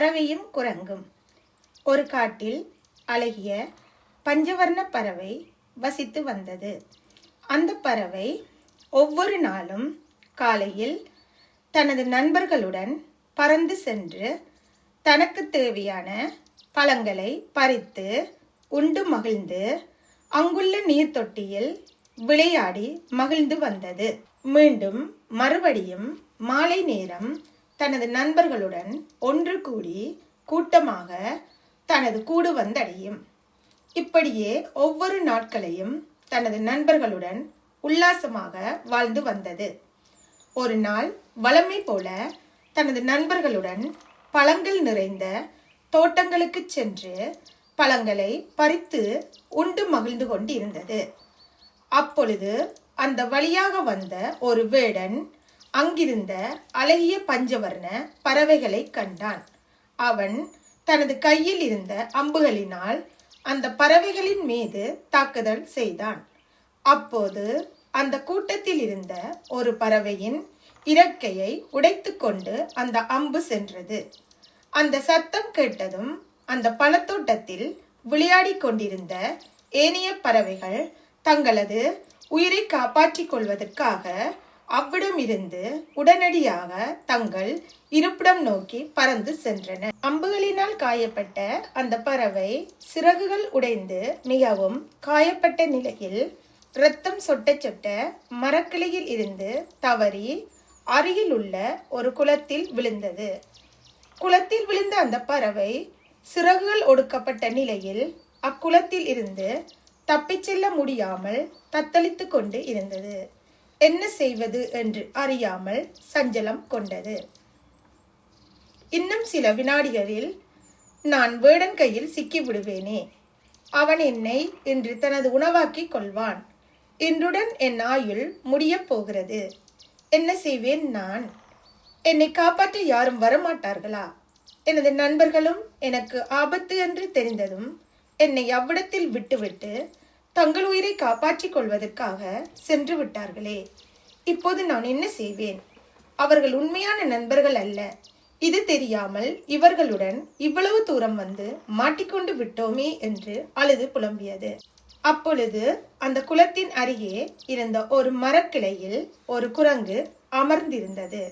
பறவையும் குரங்கும். ஒரு காட்டில் அழகிய பஞ்சவர்ண பறவை வசித்து வந்தது. அந்த பறவை ஒவ்வொரு நாளும் காலையில் தனது நண்பர்களுடன் பறந்து சென்று தனக்கு தேவையான பழங்களை பறித்து உண்டு மகிழ்ந்து அங்குள்ள நீர் தொட்டியில் விளையாடி மகிழ்ந்து வந்தது. மீண்டும் மறுபடியும் மாலை நேரம் தனது நண்பர்களுடன் ஒன்று கூடி கூட்டமாக தனது கூடு வந்தடையும். இப்படியே ஒவ்வொரு நாட்களையும் தனது நண்பர்களுடன் உல்லாசமாக வாழ்ந்து வந்தது. ஒரு நாள் வளமை போல தனது நண்பர்களுடன் பழங்கள் நிறைந்த தோட்டங்களுக்கு சென்று பழங்களை பறித்து உண்டு மகிழ்ந்து கொண்டு இருந்தது அப்பொழுது அந்த வழியாக வந்த ஒரு வேடன் அங்கிருந்த அழகிய பஞ்சவர்ண பறவைகளை கண்டான். அவன் தனது கையில் இருந்த அம்புகளினால் அந்த பறவைகளின் மீது தாக்குதல் செய்தான். அப்போது அந்த கூட்டத்தில் இருந்த ஒரு பறவையின் இறக்கையை உடைத்துக்கொண்டு அந்த அம்பு சென்றது. அந்த சத்தம் கேட்டதும் அந்த பழத்தோட்டத்தில் விளையாடிக் கொண்டிருந்த ஏனைய பறவைகள் தங்களது உயிரை காப்பாற்றிக் கொள்வதற்காக அவ்விடம் இருந்து உடனடியாக தங்கள் இருப்பிடம் நோக்கி பறந்து சென்றன. அம்புகளினால் காயப்பட்ட அந்த பறவை சிறகுகள் உடைந்து மிகவும் காயப்பட்ட நிலையில் இரத்தம் சொட்ட சொட்ட மரக்கிளையில் இருந்து தவறி அருகில் உள்ள ஒரு குளத்தில் விழுந்தது. குளத்தில் விழுந்த அந்த பறவை சிறகுகள் ஒடுக்கப்பட்ட நிலையில் அக்குளத்தில் இருந்து தப்பிச் செல்ல முடியாமல் தத்தளித்து கொண்டு இருந்தது. என்ன செய்வது என்று அறியாமல் சஞ்சலம் கொண்டது. இன்னும் சில வினாடிகளில் நான் வேடன் கையில் சிக்கி விடுவேனே அவன் என்னை இன்று தனது உணவாக்கிக் கொள்வான். இன்றுடன் என் ஆயுள் முடியப் போகிறது. என்ன செய்வேன் நான்? என்னை காப்பாற்ற யாரும் வரமாட்டார்களா? எனது நண்பர்களும் எனக்கு ஆபத்து என்று தெரிந்ததும் என்னை அவ்விடத்தில் விட்டுவிட்டு தங்கள் உயிரை காப்பாற்றிக் கொள்வதற்காக சென்று விட்டார்களே. இப்போது நான் என்ன செய்வேன்? அவர்கள் உண்மையான நண்பர்கள் அல்ல. இது தெரியாமல் இவர்களுடன் இவ்வளவு தூரம் வந்து மாட்டிக்கொண்டு விட்டோமே என்று அழுது புலம்பியது. அப்பொழுது அந்த குளத்தின் அருகே இருந்த ஒரு மரக்கிளையில் ஒரு குரங்கு அமர்ந்திருந்தது.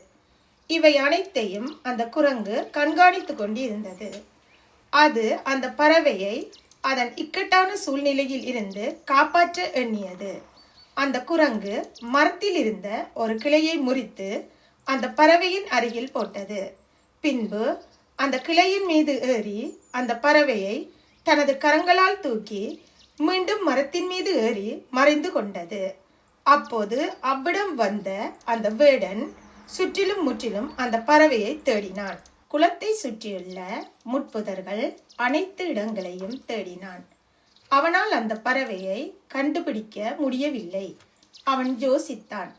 இவை அனைத்தையும் அந்த குரங்கு கண்காணித்து கொண்டு இருந்தது அது அந்த பறவையை அதன் இக்கட்டான சூழ்நிலையில் இருந்து காப்பாற்ற எண்ணியது. அந்த குரங்கு மரத்தில் இருந்த ஒரு கிளையை முறித்து அந்த பறவையின் அருகில் போட்டது. பின்பு அந்த கிளையின் மீது ஏறி அந்த பறவையை தனது கரங்களால் தூக்கி மீண்டும் மரத்தின் மீது ஏறி மறைந்து கொண்டது. அப்போது அவ்விடம் வந்த அந்த வேடன் சுற்றிலும் முற்றிலும் அந்த பறவையை தேடினான். குளத்தை சுற்றியுள்ள முட்புதர்கள் அனைத்து இடங்களையும் தேடினான். அவனால் அந்த பறவையை கண்டுபிடிக்க முடியவில்லை. அவன் யோசித்தான்.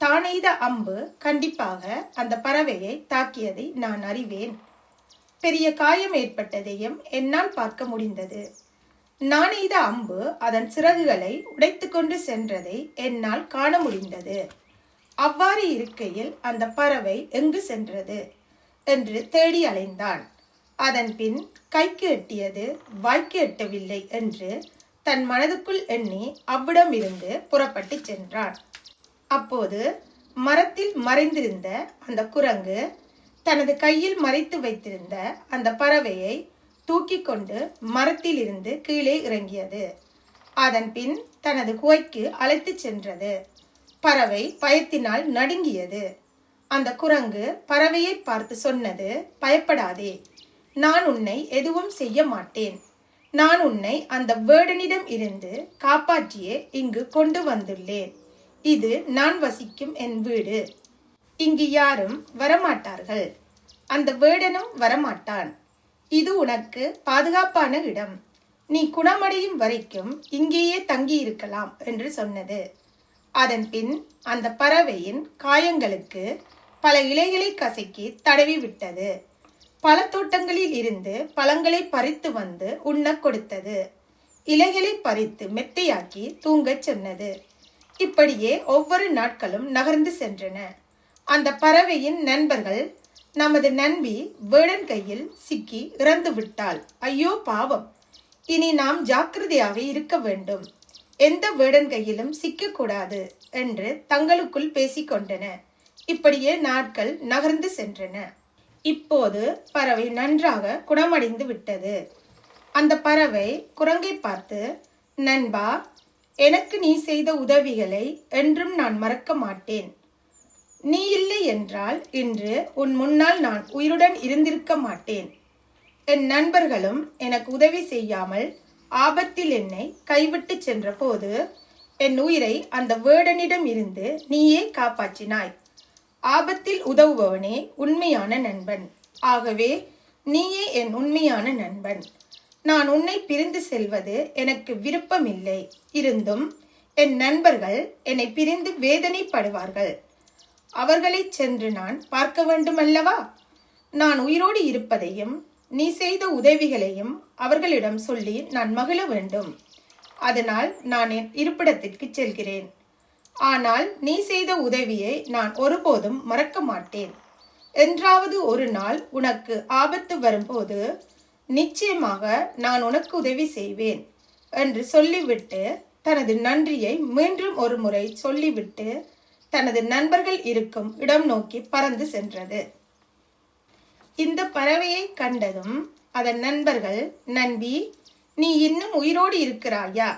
தானெய்த அம்பு கண்டிப்பாக அந்த பறவையை தாக்கியதை நான் அறிவேன். பெரிய காயம் ஏற்பட்டதையும் என்னால் பார்க்க முடிந்தது. நான் எய்த அம்பு அதன் சிறகுகளை உடைத்துக்கொண்டு சென்றதை என்னால் காண முடிந்தது. அவ்வாறு இருக்கையில் அந்த பறவை எங்கு சென்றது? என்று தேடி அலைந்தான். அதன் பின் கைக்கு எட்டியது வாய்க்கு எட்டவில்லை என்று தன் மனதுக்குள் எண்ணி அவ்விடம் இருந்து புறப்பட்டு சென்றான். அப்போது மரத்தில் மறைந்திருந்த அந்த குரங்கு தனது கையில் மறைத்து வைத்திருந்த அந்த பறவையை தூக்கி கொண்டு மரத்தில் இருந்து கீழே இறங்கியது. அதன் பின் தனது குகைக்கு அழைத்துச் சென்றது. பறவை பயத்தினால் நடுங்கியது. அந்த குரங்கு பறவையை பார்த்து சொன்னது பயப்படாதே நான் உன்னை எதுவும் செய்ய மாட்டேன். நான் உன்னை அந்த வேடனிடம் இருந்து காப்பாற்றியே இங்கு கொண்டு வந்துள்ளேன். இது நான் வசிக்கும் என் வீடு. இங்கு யாரும் வரமாட்டார்கள். அந்த வேடனும் வரமாட்டான். இது உனக்கு பாதுகாப்பான இடம். நீ குணமடையும் வரைக்கும் இங்கேயே தங்கி இருக்கலாம் என்று சொன்னது. அதன் பின் அந்த பறவையின் காயங்களுக்கு பல இலைகளை கசக்கி தடவி விட்டது. பழத்தோட்டங்களில் இருந்து பழங்களை பறித்து வந்து உண்ணக் கொடுத்தது. இலைகளை பறித்து மெத்தையாக்கி தூங்கச் சொன்னது. இப்படியே ஒவ்வொரு நாட்களும் நகர்ந்து சென்றன. அந்த பறவையின் நண்பர்கள் நமது நண்பி வேடன் கையில் சிக்கி இறந்து விட்டாள். ஐயோ பாவம். இனி நாம் ஜாக்கிரதையாக இருக்க வேண்டும். எந்த வேடன் கையிலும் சிக்கக்கூடாது என்று தங்களுக்குள் பேசிக்கொண்டன இப்படியே நாட்கள் நகர்ந்து சென்றன. இப்போது பறவை நன்றாக குணமடைந்து விட்டது. அந்த பறவை குரங்கை பார்த்து நண்பா எனக்கு நீ செய்த உதவிகளை என்றும் நான் மறக்க மாட்டேன். நீ இல்லை என்றால் இன்று உன் முன்னால் நான் உயிருடன் இருந்திருக்க மாட்டேன். என் நண்பர்களும் எனக்கு உதவி செய்யாமல் ஆபத்தில் என்னை கைவிட்டு சென்றபோது என் உயிரை அந்த வேடனிடம் இருந்து நீயே காப்பாற்றினாய். ஆபத்தில் உதவுபவனே உண்மையான நண்பன். ஆகவே நீயே என் உண்மையான நண்பன். நான் உன்னை பிரிந்து செல்வது எனக்கு விருப்பமில்லை. இருந்தும் என் நண்பர்கள் என்னை பிரிந்து வேதனைப்படுவார்கள். அவர்களை சென்று நான் பார்க்க வேண்டுமல்லவா? நான் உயிரோடு இருப்பதையும் நீ செய்த உதவிகளையும் அவர்களிடம் சொல்லி நான் மகிழ வேண்டும். அதனால் நான் என் இருப்பிடத்திற்கு செல்கிறேன். ஆனால் நீ செய்த உதவியை நான் ஒருபோதும் மறக்க மாட்டேன். என்றாவது ஒரு நாள் உனக்கு ஆபத்து வரும்போது நிச்சயமாக நான் உனக்கு உதவி செய்வேன் என்று சொல்லிவிட்டு தனது நன்றியை மீண்டும் ஒரு முறை சொல்லிவிட்டு தனது நண்பர்கள் இருக்கும் இடம் நோக்கி பறந்து சென்றது. இந்த பறவையை கண்டதும் அதன் நண்பர்கள் நண்பி நீ இன்னும் உயிரோடு இருக்கிறாயா?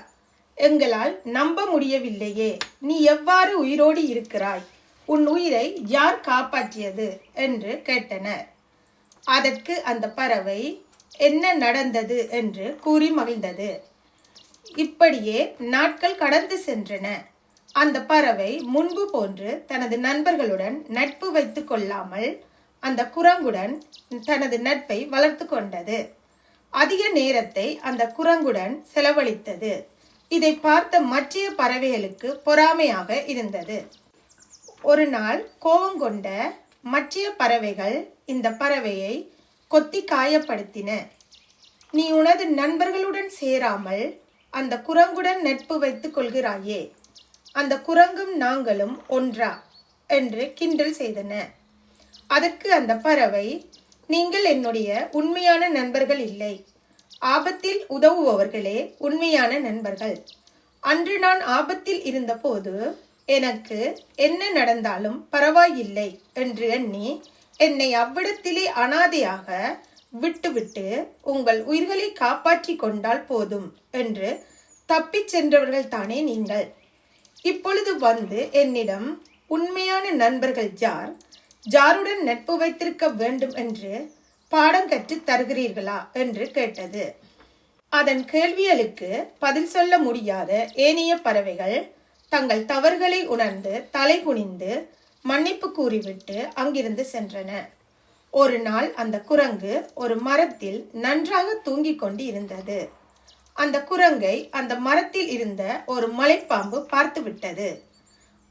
எங்களால் நம்ப முடியவில்லையே. நீ எவ்வாறு உயிரோடு இருக்கிறாய்? உன் உயிரை யார் காப்பாற்றியது? என்று கேட்டனர். அதற்கு அந்த பறவை என்ன நடந்தது? என்று கூறி மகிழ்ந்தது. இப்படியே நாட்கள் கடந்து சென்றன. அந்த பறவை முன்பு போன்று தனது நண்பர்களுடன் நட்பு வைத்து கொள்ளாமல் அந்த குரங்குடன் தனது நட்பை வளர்த்து கொண்டது. அதிக நேரத்தை அந்த குரங்குடன் செலவழித்தது. இதை பார்த்த மற்ற பறவைகளுக்கு பொறாமையாக இருந்தது. ஒரு நாள் கோபம் கொண்ட மற்ற பறவைகள் இந்த பறவையை கொத்தி காயப்படுத்தின. நீ உனது நண்பர்களுடன் சேராமல் அந்த குரங்குடன் நட்பு வைத்துக் கொள்கிறாயே அந்த குரங்கும் நாங்களும் ஒன்றா என்று கிண்டல் செய்தன. அதற்கு அந்த பறவை நீங்கள் என்னுடைய உண்மையான நண்பர்கள் இல்லை ஆபத்தில் உதவுபவர்களே உண்மையான நண்பர்கள். அன்று நான் ஆபத்தில் இருந்தபோது எனக்கு என்ன நடந்தாலும் பரவாயில்லை என்று எண்ணி என்னை அவ்விடத்திலே அனாதையாக விட்டுவிட்டு உங்கள் உயிர்களை காப்பாற்றி கொண்டால் போதும் என்று தப்பிச் சென்றவர்கள் தானே நீங்கள். இப்பொழுது வந்து என்னிடம் உண்மையான நண்பர்கள் ஜார் ஜாருடன் நட்பு வைத்திருக்க வேண்டும் என்று பாடம் கற்று தருகிறீர்களா என்று கேட்டது. அதன் கேள்விகளுக்கு பதில் சொல்ல முடியாத ஏனைய பறவைகள் தங்கள் தவறுகளை உணர்ந்து தலை குனிந்து மன்னிப்பு கூறிவிட்டு அங்கிருந்து சென்றன. ஒரு நாள் அந்த குரங்கு ஒரு மரத்தில் நன்றாக தூங்கிக் கொண்டு இருந்தது. அந்த குரங்கை அந்த மரத்தில் இருந்த ஒரு மலைப்பாம்பு பார்த்து விட்டது.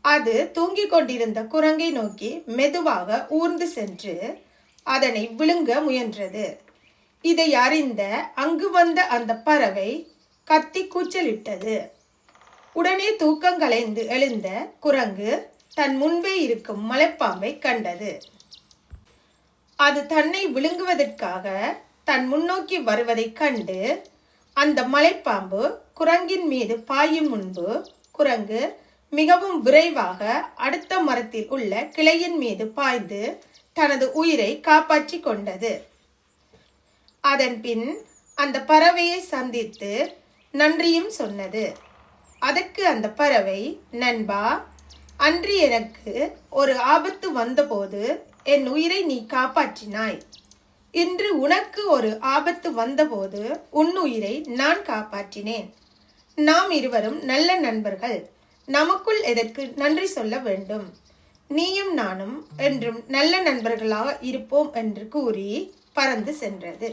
அது தூங்கிக் கொண்டிருந்த குரங்கை நோக்கி மெதுவாக ஊர்ந்து சென்று அதனை விழுங்க முயன்றது. இதை அறிந்த அங்கு வந்த அந்த பறவை கத்தி கூச்சலிட்டது. உடனே தூக்கம் கலைந்து எழுந்த குரங்கு தன் முன்பே இருக்கும் மலைப்பாம்பை கண்டது. அது தன்னை விழுங்குவதற்காக தன் முன்னோக்கி வருவதைக் கண்டு அந்த மலைப்பாம்பு குரங்கின் மீது பாயும் முன்பு குரங்கு மிகவும் விரைவாக அடுத்த மரத்தில் உள்ள கிளையின் மீது பாய்ந்து தனது உயிரை காப்பாற்றி கொண்டது. அதன் பின் அந்த பறவையை சந்தித்து நன்றியும் சொன்னது. அதற்கு அந்த பறவை நண்பா அன்று எனக்கு ஒரு ஆபத்து வந்தபோது என் உயிரை நீ காப்பாற்றினாய். இன்று உனக்கு ஒரு ஆபத்து வந்தபோது உன் உயிரை நான் காப்பாற்றினேன். நாம் இருவரும் நல்ல நண்பர்கள். நமக்குள் எதற்கு நன்றி சொல்ல வேண்டும்? நீயும் நானும் என்றும் நல்ல நண்பர்களாக இருப்போம் என்று கூறி பறந்து சென்றது.